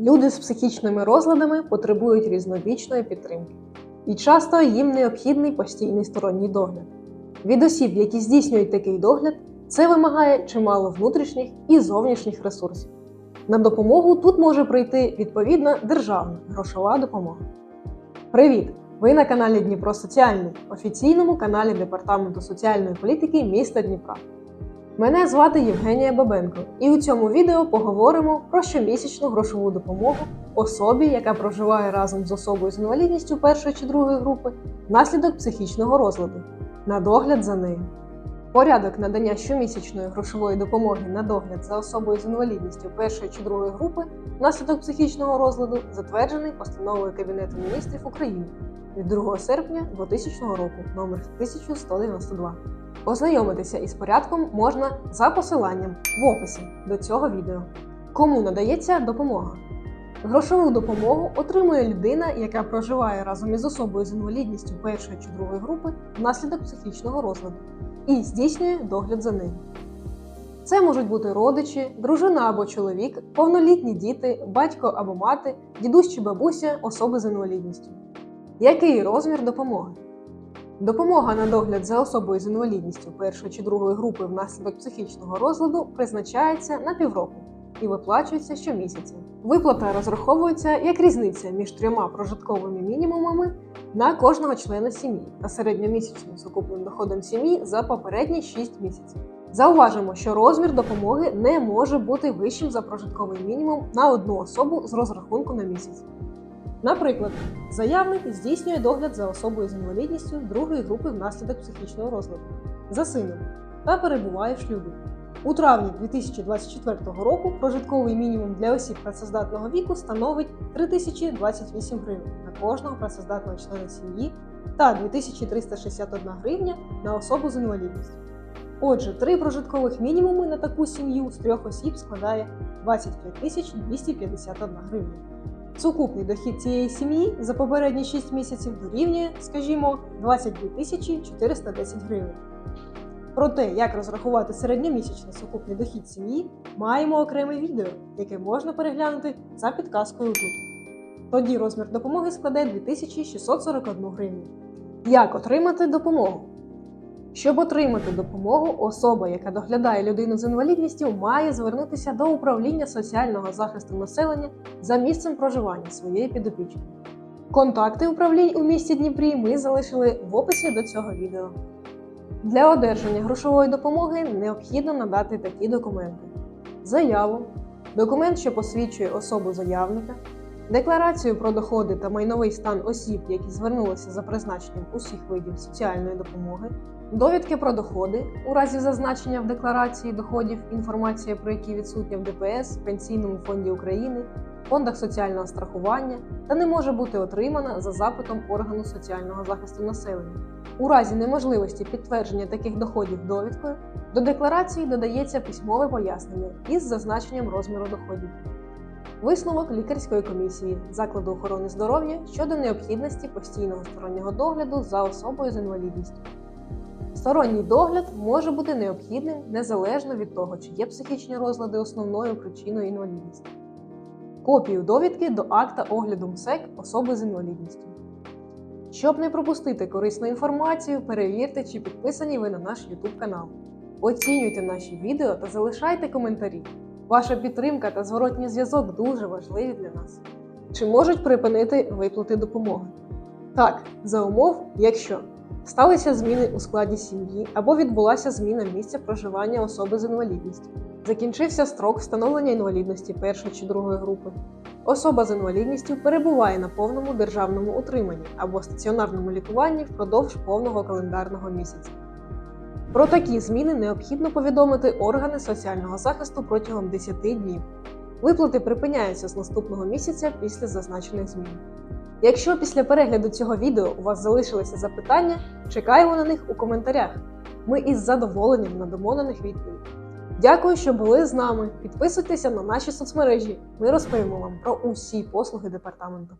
Люди з психічними розладами потребують різнобічної підтримки, і часто їм необхідний постійний сторонній догляд. Від осіб, які здійснюють такий догляд, це вимагає чимало внутрішніх і зовнішніх ресурсів. На допомогу тут може прийти відповідна державна грошова допомога. Привіт! Ви на каналі Дніпро Соціальний, офіційному каналі Департаменту соціальної політики міста Дніпра. Мене звати Євгенія Бабенко, і у цьому відео поговоримо про щомісячну грошову допомогу особі, яка проживає разом з особою з інвалідністю першої чи другої групи внаслідок психічного розладу, на догляд за нею. Порядок надання щомісячної грошової допомоги на догляд за особою з інвалідністю першої чи другої групи внаслідок психічного розладу затверджений постановою Кабінету міністрів України від 2 серпня 2000 року номер 1192. Ознайомитися із порядком можна за посиланням в описі до цього відео. Кому надається допомога? Грошову допомогу отримує людина, яка проживає разом із особою з інвалідністю першої чи другої групи внаслідок психічного розладу і здійснює догляд за ним. Це можуть бути родичі, дружина або чоловік, повнолітні діти, батько або мати, дідусь чи бабуся, особи з інвалідністю. Який розмір допомоги? Допомога на догляд за особою з інвалідністю першої чи другої групи внаслідок психічного розладу призначається на півроку і виплачується щомісяця. Виплата розраховується як різниця між трьома прожитковими мінімумами на кожного члена сім'ї та середньомісячним сукупним доходом сім'ї за попередні 6 місяців. Зауважимо, що розмір допомоги не може бути вищим за прожитковий мінімум на одну особу з розрахунку на місяць. Наприклад, заявник здійснює догляд за особою з інвалідністю другої групи внаслідок психічного розладу за сином та перебуває в шлюбі. У травні 2024 року прожитковий мінімум для осіб працездатного віку становить 3028 гривень на кожного працездатного члена сім'ї та 2361 гривня на особу з інвалідністю. Отже, три прожиткових мінімуми на таку сім'ю з трьох осіб складає 25 251 гривня. Сукупний дохід цієї сім'ї за попередні 6 місяців дорівнює, скажімо, 22 410 гривень. Про те, як розрахувати середньомісячний сукупний дохід сім'ї, маємо окреме відео, яке можна переглянути за підказкою тут. Тоді розмір допомоги складе 2641 гривню. Як отримати допомогу? Щоб отримати допомогу, особа, яка доглядає людину з інвалідністю, має звернутися до управління соціального захисту населення за місцем проживання своєї підопічної. Контакти управлінь у місті Дніпрі ми залишили в описі до цього відео. Для одержання грошової допомоги необхідно надати такі документи: заяву, документ, що посвідчує особу заявника, декларацію про доходи та майновий стан осіб, які звернулися за призначенням усіх видів соціальної допомоги, довідки про доходи у разі зазначення в декларації доходів, інформація про які відсутня в ДПС, Пенсійному фонді України, фондах соціального страхування та не може бути отримана за запитом органу соціального захисту населення. У разі неможливості підтвердження таких доходів довідкою до декларації додається письмове пояснення із зазначенням розміру доходів. Висновок лікарської комісії закладу охорони здоров'я щодо необхідності постійного стороннього догляду за особою з інвалідністю. Сторонній догляд може бути необхідним незалежно від того, чи є психічні розлади основною причиною інвалідності. Копію довідки до акта огляду МСЕК особи з інвалідністю. Щоб не пропустити корисну інформацію, перевірте, чи підписані ви на наш YouTube канал. Оцінюйте наші відео та залишайте коментарі. Ваша підтримка та зворотній зв'язок дуже важливі для нас. Чи можуть припинити виплати допомоги? Так, за умов, якщо сталися зміни у складі сім'ї або відбулася зміна місця проживання особи з інвалідністю. Закінчився строк встановлення інвалідності першої чи другої групи. Особа з інвалідністю перебуває на повному державному утриманні або стаціонарному лікуванні впродовж повного календарного місяця. Про такі зміни необхідно повідомити органи соціального захисту протягом 10 днів. Виплати припиняються з наступного місяця після зазначених змін. Якщо після перегляду цього відео у вас залишилися запитання, чекаємо на них у коментарях. Ми із задоволенням надамо на них відповідь. Дякую, що були з нами. Підписуйтеся на наші соцмережі. Ми розповімо вам про усі послуги департаменту.